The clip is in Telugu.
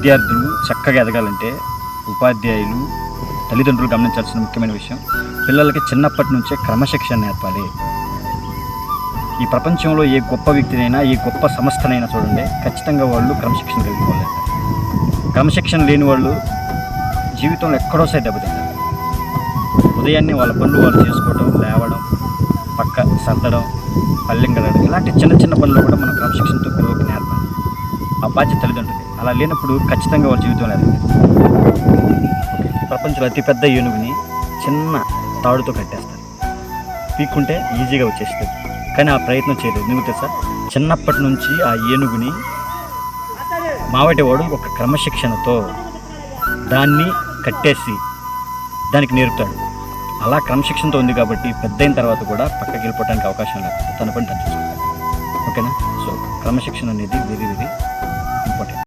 విద్యార్థులు చక్కగా ఎదగాలంటే ఉపాధ్యాయులు తల్లిదండ్రులు గమనించాల్సిన ముఖ్యమైన విషయం పిల్లలకి చిన్నప్పటి నుంచే క్రమశిక్షణ నేర్పాలి. ఈ ప్రపంచంలో ఏ గొప్ప వ్యక్తినైనా ఏ గొప్ప సంస్థనైనా చూడండి ఖచ్చితంగా వాళ్ళు క్రమశిక్షణ కలిగిన వాళ్ళు క్రమశిక్షణ లేని వాళ్ళు జీవితంలో ఎక్కడోసారి దెబ్బతింటారు. ఉదయాన్నే వాళ్ళ పనులు వాళ్ళు చేసుకోవడం లేవడం పక్క సర్దడం పల్లెం కడగడం ఇలాంటి చిన్న చిన్న పనులు కూడా మనం క్రమశిక్షణతో పిల్లలకి నేర్పాలి. ఆ బాధ్యత తల్లిదండ్రులది. అలా లేనప్పుడు ఖచ్చితంగా వాళ్ళ జీవితంలో ఎదగదు ప్రపంచంలో అతిపెద్ద ఏనుగుని చిన్న తాడుతో కట్టేస్తారు. పీక్కుంటే ఈజీగా వచ్చేస్తుంది. కానీ ఆ ప్రయత్నం చేయలేదు. ఎందుకు తెలుసా? చిన్నప్పటి నుంచి ఆ ఏనుగుని మావటివాడు ఒక క్రమశిక్షణతో దాన్ని కట్టేసి దానికి నేర్పుతాడు. అలా క్రమశిక్షణతో ఉంది కాబట్టి పెద్దయిన తర్వాత కూడా పక్కకి వెళ్ళిపోవడానికి అవకాశం లేదు. తన పని తను ఓకేనా? సో క్రమశిక్షణ అనేది వెరీ వెరీ